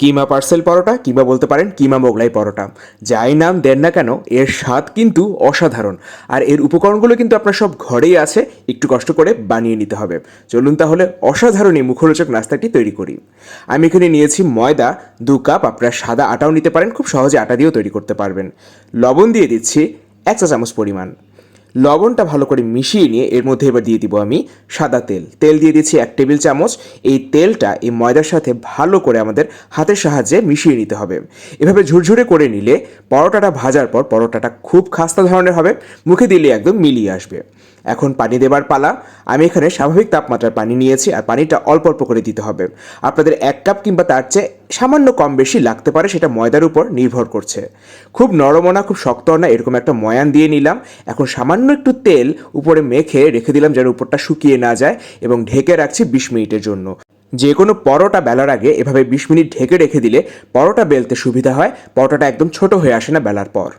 কিমা parcel পরোটা কিংবা বলতে পারেন কিমা মোগলাই পরোটা। যাই নাম দেন না কেন, এর স্বাদ কিন্তু অসাধারণ। আর এর উপকরণগুলো কিন্তু আপনার সব ঘরেই আছে, একটু কষ্ট করে বানিয়ে নিতে হবে। চলুন তাহলে অসাধারণ এই মুখরোচক নাস্তাটি তৈরি করি। আমি এখানে নিয়েছি ময়দা, দু কাপ, আপনারা সাদা আটাও নিতে পারেন, খুব সহজে আটা দিয়েও তৈরি করতে পারবেন। লবণ দিয়ে দিচ্ছি এক চা চামচ পরিমাণ। লবণটা ভালো করে মিশিয়ে নিয়ে এর মধ্যে এবার দিয়ে দিব আমি সাদা তেল। তেল দিয়ে দিচ্ছি এক টেবিল চামচ। এই তেলটা এই ময়দার সাথে ভালো করে আমাদের হাতের সাহায্যে মিশিয়ে নিতে হবে। এভাবে ঝুরঝুরে করে নিলে পরোটাটা ভাজার পর পরোটাটা খুব খাস্তা ধরনের হবে। মুখে দিলে একদম মিলিয়ে আসবে। এখন পানি দেবার পালা। আমি এখানে স্বাভাবিক তাপমাত্রার পানি নিয়েছি আর পানিটা অল্প অল্প করে দিতে হবে। আপনাদের এক কাপ কিংবা তার চেয়ে সামান্য কম বেশি লাগতে পারে, সেটা ময়দার উপর নির্ভর করছে। খুব নরমও না, খুব শক্ত না, এরকম একটা ময়ান দিয়ে নিলাম। এখন সামান্য একটু তেল উপরে মেখে রেখে দিলাম যেন উপরটা শুকিয়ে না যায় এবং ঢেকে রাখছি বিশ মিনিটের জন্য। যে কোনো পরোটা বেলার আগে এভাবে বিশ মিনিট ঢেকে রেখে দিলে পরোটা বেলতে সুবিধা হয়। পরোটাটা একদম ছোট হয়ে আসে না বেলার পর।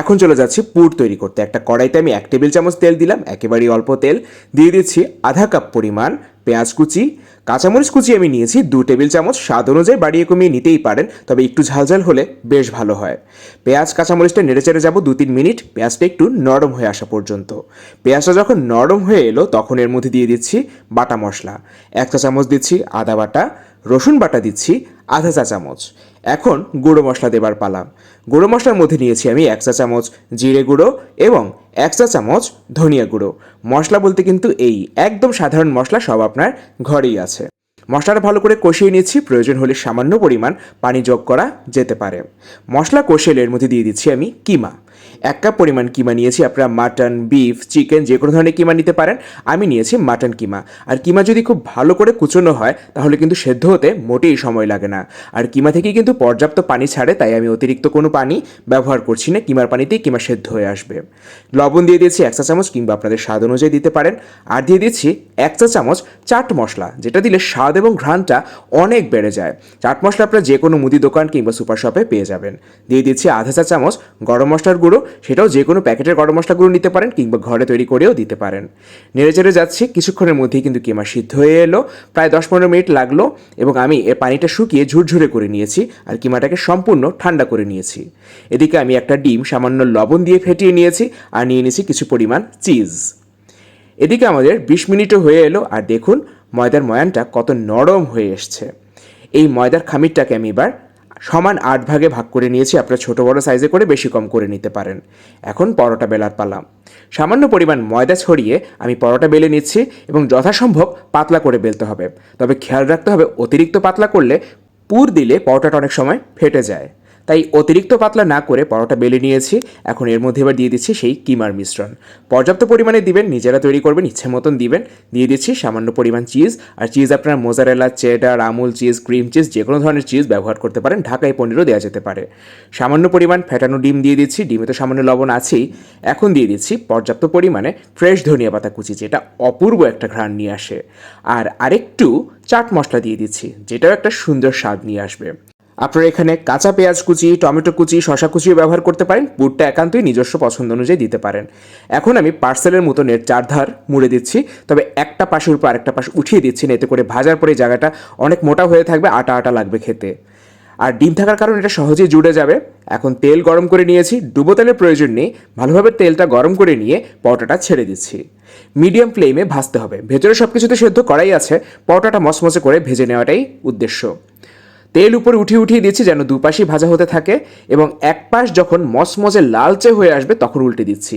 এখন চলে যাচ্ছি পুর তৈরি করতে। একটা কড়াইতে আমি এক টেবিল চামচ তেল দিলাম, একেবারেই অল্প তেল। দিয়ে দিচ্ছি আধা কাপ পরিমাণ পেঁয়াজ কুচি। কাঁচামরিচ কুচি আমি নিয়েছি, দু টেবিল চামচ। স্বাদ অনুযায়ী বাড়িয়ে কমিয়ে নিতেই পারেন, তবে একটু ঝালঝাল হলে বেশ ভালো হয়। পেঁয়াজ, কাঁচামরিচটা নেড়ে চেড়ে যাব দু তিন মিনিট, পেঁয়াজটা একটু নরম হয়ে আসা পর্যন্ত। পেঁয়াজটা যখন নরম হয়ে এলো, তখন এর মধ্যে দিয়ে দিচ্ছি বাটা মশলা। এক চা চামচ দিচ্ছি আদা বাটা রসুন বাটা দিচ্ছি, আধা চা চামচ। এখন গুঁড়ো মশলা দেবার পালা। গুঁড়ো মশলার মধ্যে নিয়েছি আমি এক চা চামচ জিরে গুঁড়ো এবং এক চা চামচ ধনিয়া গুঁড়ো। মশলা বলতে কিন্তু এই, একদম সাধারণ মশলা সব আপনার ঘরেই আছে। মশলাটা ভালো করে কষিয়ে নিচ্ছি, প্রয়োজন হলে সামান্য পরিমাণ পানি যোগ করা যেতে পারে। মশলা কষিয়ে এর মধ্যে দিয়ে দিচ্ছি আমি কিমা। এক কাপ পরিমাণ কিমা নিয়েছি, আপনারা মাটন, বিফ, চিকেন, যে কোনো ধরনের কিমা নিতে পারেন। আমি নিয়েছি মাটন কিমা। আর কিমা যদি খুব ভালো করে কুচনো হয়, তাহলে কিন্তু সেদ্ধ হতে মোটেই সময় লাগে না। আর কিমা থেকে কিন্তু পর্যাপ্ত পানি ছাড়ে, তাই আমি অতিরিক্ত কোনো পানি ব্যবহার করছি না। কিমার পানিতেই কিমা সেদ্ধ হয়ে আসবে। লবণ দিয়ে দিয়েছি এক চা চামচ কিংবা আপনাদের স্বাদ অনুযায়ী দিতে পারেন। আর দিয়ে দিচ্ছি এক চা চামচ চাট মশলা, যেটা দিলে স্বাদ এবং ঘ্রাণটা অনেক বেড়ে যায়। চাট মশলা আপনারা যে কোনো মুদি দোকান কিংবা সুপার শপে পেয়ে যাবেন। দিয়ে দিচ্ছি আধা চা চামচ গরম মশলার গুঁড়ো, সেটাও যে কোনো প্যাকেটের গরম মশলা গুঁড়ো নিতে পারেন কিংবা ঘরে তৈরি করেও দিতে পারেন। নেড়ে চেড়ে যাচ্ছি, কিছুক্ষণের মধ্যেই কিন্তু কিমা সিদ্ধ হয়ে এলো। প্রায় দশ পনেরো মিনিট লাগল এবং আমি এর পানিটা শুকিয়ে ঝুরঝুরে করে নিয়েছি আর কিমাটাকে সম্পূর্ণ ঠান্ডা করে নিয়েছি। এদিকে আমি একটা ডিম, সামান্য লবণ দিয়ে ফেটিয়ে নিয়েছি আর নিয়ে নিয়েছি কিছু পরিমাণ চিজ। এদিকে আমাদের বিশ মিনিটও হয়ে এলো আর দেখুন, ময়দার ময়ানটা কত নরম হয়ে এসছে। এই ময়দার খামিরটাকে আমি এবার সমান আট ভাগে ভাগ করে নিয়েছি, আপনার ছোটো বড় সাইজে করে বেশি কম করে নিতে পারেন। এখন পরোটা বেলার পালা। সামান্য পরিমাণ ময়দা ছড়িয়ে আমি পরোটা বেলে নিচ্ছি এবং যথাসম্ভব পাতলা করে বেলতে হবে। তবে খেয়াল রাখতে হবে, অতিরিক্ত পাতলা করলে পুর দিলে পরোটাটা অনেক সময় ফেটে যায়। তাই অতিরিক্ত পাতলা না করে পরোটা বেলে নিয়েছি। এখন এর মধ্যে এবার দিয়ে দিচ্ছি সেই কিমার মিশ্রণ। পর্যাপ্ত পরিমাণে দিবেন, নিজেরা তৈরি করবেন, ইচ্ছে মতন দিবেন। দিয়ে দিচ্ছি সামান্য পরিমাণ চিজ। আর চিজ আপনার mozzarella, cheddar, Amul cheese, cream cheese যে কোনো ধরনের চিজ ব্যবহার করতে পারেন। ঢাকায় পনিরও দেওয়া যেতে পারে। সামান্য পরিমাণ ফ্যাটানো ডিম দিয়ে দিচ্ছি। ডিমে তো সামান্য লবণ আছেই। এখন দিয়ে দিচ্ছি পর্যাপ্ত পরিমাণে ফ্রেশ ধনিয়া পাতা কুচি, যেটা অপূর্ব একটা ঘ্রাণ নিয়ে আসে। আর আরেকটু চাট মশলা দিয়ে দিচ্ছি, যেটাও একটা সুন্দর স্বাদ নিয়ে আসবে। আপনারা এখানে কাঁচা পেঁয়াজ কুচি, টমেটো কুচি শশা কুচিও ব্যবহার করতে পারেন। পুরটা একান্তই নিজস্ব পছন্দ অনুযায়ী দিতে পারেন। এখন আমি পার্সেলের মতো নেট চারধার মুড়ে দিচ্ছি, তবে একটা পাশের উপর আরেকটা পাশ উঠিয়ে দিচ্ছি এতে করে ভাজার পরে জায়গাটা অনেক মোটা হয়ে থাকবে, আটা আটা লাগবে খেতে। আর ডিম থাকার কারণে এটা সহজেই জুড়ে যাবে। এখন তেল গরম করে নিয়েছি, ডুবো তেলের প্রয়োজন নেই, ভালোভাবে তেলটা গরম করে নিয়ে পরোটাটা ছেড়ে দিচ্ছি। মিডিয়াম ফ্লেমে ভাজতে হবে। ভেতরে সব কিছুতে সেদ্ধ করাই আছে, পরোটাটা মচমচে করে ভেজে নেওয়াটাই উদ্দেশ্য। তেল উপরে উঠিয়ে উঠিয়ে দিচ্ছি যেন দুপাশেই ভাজা হতে থাকে এবং এক পাশ যখন মচমচে লালচে হয়ে আসবে তখন উল্টে দিচ্ছি।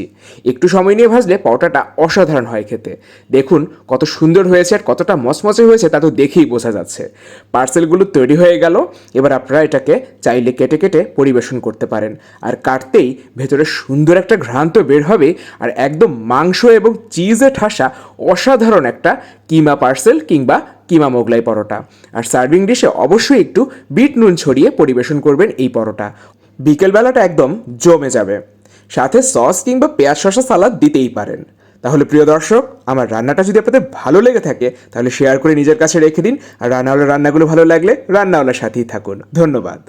একটু সময় নিয়ে ভাজলে পরোটাটা অসাধারণ হয় খেতে। দেখুন কত সুন্দর হয়েছে আর কতটা মচমচে হয়েছে তা তো দেখেই বোঝা যাচ্ছে। পার্সেলগুলো তৈরি হয়ে গেল। এবার আপনারা এটাকে চাইলে কেটে কেটে পরিবেশন করতে পারেন। আর কাটতেই ভেতরে সুন্দর একটা ঘ্রান্ত বের হবে আর একদম মাংস এবং চিজে ঠাসা অসাধারণ একটা কিমা পার্সেল কিংবা কিমা মোগলাই পরোটা? আর সার্ভিং ডিশে অবশ্যই একটু বিট নুন ছড়িয়ে পরিবেশন করবেন এই পরোটা। বিকেলবেলাটা একদম জমে যাবে। সাথে সস কিংবা পেঁয়াজ শসা সালাদ দিতেই পারেন। তাহলে প্রিয় দর্শক, আমার রান্নাটা যদি আপনাদের ভালো লেগে থাকে, তাহলে শেয়ার করে নিজের কাছে রেখে দিন। আর রান্নাওয়ালার রান্নাগুলো ভালো লাগলে রান্নাওয়ালার সাথেই থাকুন। ধন্যবাদ।